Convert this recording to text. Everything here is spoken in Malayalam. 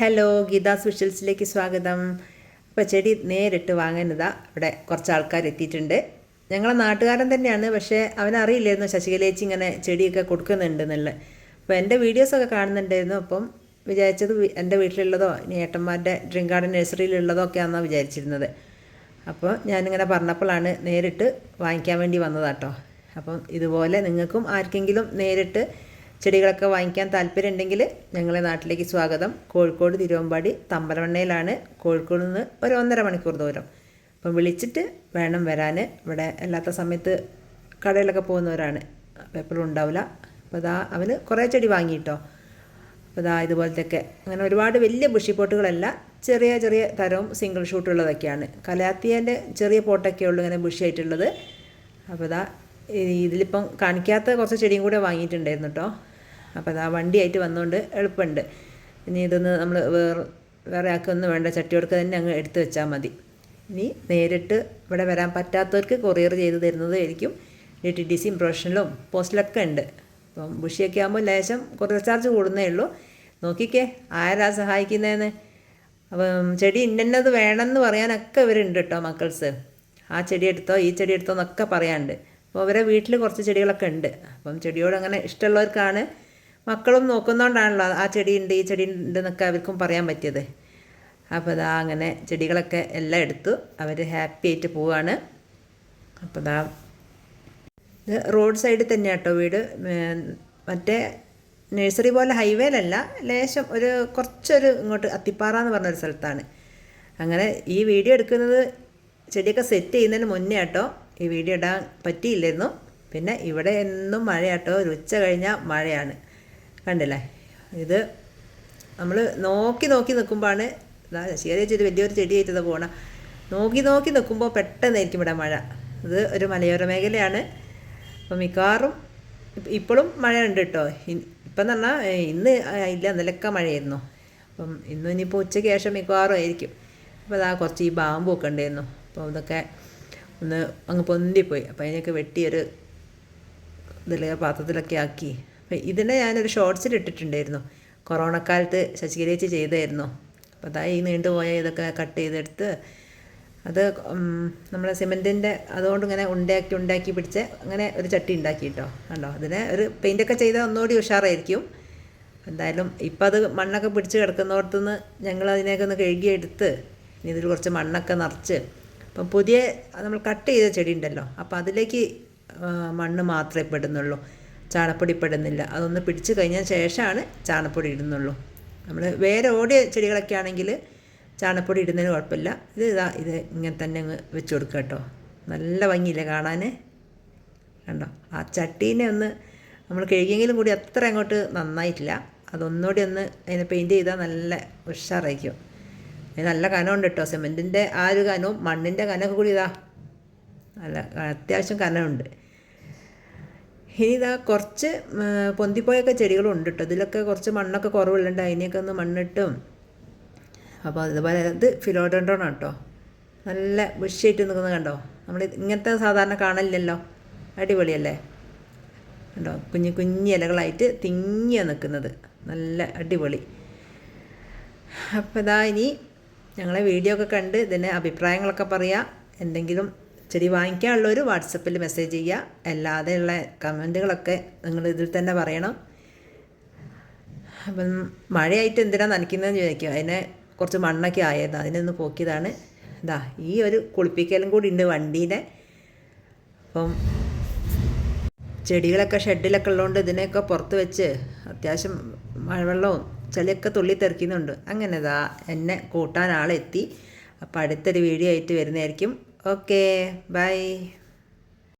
ഹലോ ഗീതാ സ്പെഷ്യൽസിലേക്ക് സ്വാഗതം. അപ്പോൾ ചെടി നേരിട്ട് വാങ്ങുന്നതാ ഇവിടെ കുറച്ച് ആൾക്കാർ എത്തിയിട്ടുണ്ട്. ഞങ്ങളെ നാട്ടുകാരൻ തന്നെയാണ് പക്ഷേ അവനറിയില്ലായിരുന്നു ശശികലേച്ചി ഇങ്ങനെ ചെടിയൊക്കെ കൊടുക്കുന്നുണ്ട് എന്നുള്ളത്. അപ്പോൾ എന്റെ വീഡിയോസൊക്കെ കാണുന്നുണ്ടായിരുന്നു. അപ്പം വിചാരിച്ചത് എന്റെ വീട്ടിലുള്ളതോ ഇനി ഏട്ടന്മാരുടെ ഡ്രിങ്ക് ഗാർഡൻ നഴ്സറിയിലുള്ളതോ ഒക്കെ ആണെന്നാണ് വിചാരിച്ചിരുന്നത്. അപ്പോൾ ഞാനിങ്ങനെ പറഞ്ഞപ്പോഴാണ് നേരിട്ട് വാങ്ങിക്കാൻ വേണ്ടി വന്നതാട്ടോ. അപ്പം ഇതുപോലെ നിങ്ങൾക്കും ആർക്കെങ്കിലും നേരിട്ട് ചെടികളൊക്കെ വാങ്ങിക്കാൻ താല്പര്യം ഉണ്ടെങ്കിൽ ഞങ്ങളെ നാട്ടിലേക്ക് സ്വാഗതം. കോഴിക്കോട് തിരുവമ്പാടി തമ്പലവണ്ണയിലാണ് കോഴിക്കോട് നിന്ന് ഒരു ഒന്നര മണിക്കൂർ ദൂരം. അപ്പം വിളിച്ചിട്ട് വേണം വരാൻ. ഇവിടെ അല്ലാത്ത സമയത്ത് കടയിലൊക്കെ പോകുന്നവരാണ്. എപ്പോഴും ഉണ്ടാവില്ല. അപ്പോൾ അതാ അവന് കുറേ ചെടി വാങ്ങിയിട്ടോ. അപ്പോൾ ഇതാ ഇതുപോലത്തെയൊക്കെ. അങ്ങനെ ഒരുപാട് വലിയ ബുഷി പോട്ടുകളല്ല ചെറിയ ചെറിയ തരവും സിംഗിൾ ഷൂട്ടുള്ളതൊക്കെയാണ് കലാത്തിയേന്റെ ചെറിയ പോട്ടൊക്കെ ഉള്ളൂ ഇങ്ങനെ ബുഷി ആയിട്ടുള്ളത് അപ്പോൾ ഇതാ ഇതിലിപ്പം കാണിക്കാത്ത കുറച്ച് ചെടിയും കൂടെ വാങ്ങിയിട്ടുണ്ടായിരുന്നു കേട്ടോ. അപ്പോൾ ഇതാ വണ്ടിയായിട്ട് വന്നുകൊണ്ട് എളുപ്പമുണ്ട് ഇനി ഇതൊന്ന് നമ്മൾ വേറെ വേറെ ആക്കൊന്നും വേണ്ട ചട്ടിയോടൊക്കെ തന്നെ അങ്ങ് എടുത്ത് വെച്ചാൽ മതി. ഇനി നേരിട്ട് ഇവിടെ വരാൻ പറ്റാത്തവർക്ക് കൊറിയർ ചെയ്ത് തരുന്നതായിരിക്കും. ഡി ടി ഡി സിയും പ്രൊഫഷണലും പോസ്റ്റിലൊക്കെ ഉണ്ട്. അപ്പം ബുഷിയൊക്കെ ആകുമ്പോൾ ലേശം കുറച്ച് ചാർജ് കൂടുന്നേ ഉള്ളൂ. നോക്കിക്കേ ആരാ സഹായിക്കുന്നതെന്ന് അപ്പം ചെടി ഇന്നത് വേണമെന്ന് പറയാനൊക്കെ ഇവരുണ്ട് കേട്ടോ മക്കൾസ്. ആ ചെടി എടുത്തോ ഈ ചെടി എടുത്തോ എന്നൊക്കെ പറയാനുണ്ട്. അപ്പോൾ അവരെ വീട്ടിൽ കുറച്ച് ചെടികളൊക്കെ ഉണ്ട്. അപ്പം ചെടിയോട് അങ്ങനെ ഇഷ്ടമുള്ളവർക്കാണ് മക്കളും നോക്കുന്നതുകൊണ്ടാണല്ലോ ആ ചെടിയുണ്ട് ഈ ചെടി ഉണ്ട് എന്നൊക്കെ അവർക്കും പറയാൻ പറ്റിയത്. അപ്പോൾ ഇതാ അങ്ങനെ ചെടികളൊക്കെ എല്ലാം എടുത്തു. അവർ ഹാപ്പി ആയിട്ട് പോവാണ്. അപ്പോൾ ഇതാ ഇത് റോഡ് സൈഡിൽ തന്നെയാണ് കേട്ടോ വീട്. മറ്റേ നഴ്സറി പോലെ ഹൈവേയിലല്ല ലേശം ഒരു കുറച്ചൊരു ഇങ്ങോട്ട് അത്തിപ്പാറ എന്ന് പറഞ്ഞൊരു സ്ഥലത്താണ്. അങ്ങനെ ഈ വീഡിയോ എടുക്കുന്നത് ചെടിയൊക്കെ സെറ്റ് ചെയ്യുന്നതിന് മുന്നേ കേട്ടോ ഈ വീഡിയോ ഇടാൻ പറ്റിയില്ലായിരുന്നു. പിന്നെ ഇവിടെ എന്നും മഴയാട്ടോ. ഒരു ഉച്ച കഴിഞ്ഞാൽ മഴയാണ്. കണ്ടില്ലേ? ഇത് നമ്മൾ നോക്കി നോക്കി നിൽക്കുമ്പോഴാണ് ശശികല ചെയ്ത് വലിയൊരു ചെടി ആയിട്ടത് പോണ. നോക്കി നോക്കി നിൽക്കുമ്പോൾ പെട്ടെന്നായിരിക്കും ഇവിടെ മഴ. ഇത് ഒരു മലയോര മേഖലയാണ്. അപ്പോൾ മിക്കവാറും ഇപ്പോഴും മഴ ഉണ്ട് കേട്ടോ ഇപ്പം എന്ന് പറഞ്ഞാൽ ഇന്ന് ഇല്ല ഇന്നലൊക്കെ മഴയായിരുന്നു. അപ്പം ഇന്നും ഇനിയിപ്പോൾ ഉച്ചയ്ക്ക് ശേഷം മിക്കവാറും ആയിരിക്കും. അപ്പോൾ അതാ കുറച്ച് ഈ ബാമ്പൊക്കെ ഉണ്ടായിരുന്നു. അപ്പോൾ ഇതൊക്കെ ഒന്ന് അങ്ങ് പൊന്തിപ്പോയി. അപ്പോൾ അതിനൊക്കെ വെട്ടിയൊരു ഇതിൽ പാത്രത്തിലൊക്കെ ആക്കി. അപ്പം ഇതിനെ ഞാനൊരു ഷോർട്സിൽ ഇട്ടിട്ടുണ്ടായിരുന്നു. കൊറോണ കാലത്ത് ശശികരേച്ചി ചെയ്തായിരുന്നു. അപ്പോൾ അതാ ഈ നീണ്ടുപോയ ഇതൊക്കെ കട്ട് ചെയ്തെടുത്ത് അത് നമ്മളെ സിമെന്റിന്റെ അതുകൊണ്ട് ഇങ്ങനെ ഉണ്ടാക്കി ഉണ്ടാക്കി പിടിച്ച് അങ്ങനെ ഒരു ചട്ടി ഉണ്ടാക്കി കേട്ടോ കണ്ടോ? അതിനെ ഒരു പെയിന്റൊക്കെ ചെയ്താൽ ഒന്നുകൂടി ഉഷാറായിരിക്കും. എന്തായാലും ഇപ്പം അത് മണ്ണൊക്കെ പിടിച്ച് കിടക്കുന്നിടത്തുനിന്ന് ഞങ്ങൾ അതിനെയൊക്കെ ഒന്ന് കഴുകിയെടുത്ത് ഇനി ഇതിൽ കുറച്ച് മണ്ണൊക്കെ നിറച്ച്. അപ്പം പുതിയ നമ്മൾ കട്ട് ചെയ്ത ചെടി ഉണ്ടല്ലോ. അപ്പോൾ അതിലേക്ക് മണ്ണ് മാത്രമേ പെടുന്നുള്ളൂ. ചാണപ്പൊടി പെടുന്നില്ല അതൊന്ന് പിടിച്ച് കഴിഞ്ഞ ശേഷമാണ് ചാണപ്പൊടി ഇടുന്നുള്ളൂ. നമ്മൾ വേറെ ഓടിയ ചെടികളൊക്കെ ആണെങ്കിൽ ചാണപ്പൊടി ഇടുന്നതിന് കുഴപ്പമില്ല. ഇത് ഇതാ ഇത് ഇങ്ങനെ തന്നെ അങ്ങ് വെച്ച് കൊടുക്കുക കേട്ടോ. നല്ല ഭംഗിയില്ലേ കാണാൻ കണ്ടോ? ആ ചട്ടീനെ ഒന്ന് നമ്മൾ കഴുകിയെങ്കിലും കൂടി അത്ര അങ്ങോട്ട് നന്നായിട്ടില്ല. അതൊന്നുകൂടി ഒന്ന് അതിനെ പെയിന്റ് ചെയ്താൽ നല്ല ഉഷാറായിരിക്കും. അതിന് നല്ല കനമുണ്ട് കേട്ടോ. സിമെന്റിന്റെ ആ ഒരു കനവും മണ്ണിന്റെ കനമൊക്കെ കൂടി ഇതാ. നല്ല അത്യാവശ്യം കനമുണ്ട്. ഇനി ഇതാ കുറച്ച് പൊന്തിപ്പോയൊക്കെ ചെടികളും ഉണ്ട് കേട്ടോ ഇതിലൊക്കെ കുറച്ച് മണ്ണൊക്കെ കുറവുള്ളുണ്ട് അതിനെയൊക്കെ ഒന്ന് മണ്ണിട്ടും. അപ്പോൾ അതുപോലെ ഇത് ഫിലോഡൻഡ്രോൺ കേട്ടോ നല്ല ബുഷായിട്ട് നിൽക്കുന്നത് കണ്ടോ? നമ്മൾ ഇങ്ങനത്തെ സാധാരണ കാണലില്ലല്ലോ. അടിപൊളിയല്ലേ? കണ്ടോ? കുഞ്ഞു കുഞ്ഞു ഇലകളായിട്ട് തിങ്ങിയ നിൽക്കുന്നത്. നല്ല അടിപൊളി. അപ്പോൾ ഇതാ ഇനി ഞങ്ങളെ വീഡിയോ ഒക്കെ കണ്ട് ഇതിന്റെ അഭിപ്രായങ്ങളൊക്കെ പറയുക എന്തെങ്കിലും ചെടി വാങ്ങിക്കാനുള്ളവർ വാട്സപ്പിൽ മെസ്സേജ് ചെയ്യുക. അല്ലാതെയുള്ള കമന്റുകളൊക്കെ നിങ്ങൾ ഇതിൽ തന്നെ പറയണം. അപ്പം മഴയായിട്ട് എന്തിനാണ് നനയ്ക്കുന്നതെന്ന് ചോദിക്കും. അതിനെ കുറച്ച് മണ്ണൊക്കെ ആയത് അതിനൊന്ന് പോക്കിയതാണ്. ഇതാ ഈ ഒരു കുളിപ്പിക്കലും കൂടി ഉണ്ട് വണ്ടീനെ അപ്പം ചെടികളൊക്കെ ഷെഡിലൊക്കെ ഉള്ളതുകൊണ്ട് ഇതിനെയൊക്കെ പുറത്ത് വെച്ച് അത്യാവശ്യം മഴവെള്ളവും ചെളിയൊക്കെ തുള്ളി തെറിക്കുന്നുണ്ട്. അങ്ങനെ ഇതാ എന്നെ കൂട്ടാൻ ആളെത്തി. അപ്പോൾ അടുത്തൊരു വീഡിയോ ആയിട്ട് വരുന്നതായിരിക്കും. Ok, bye.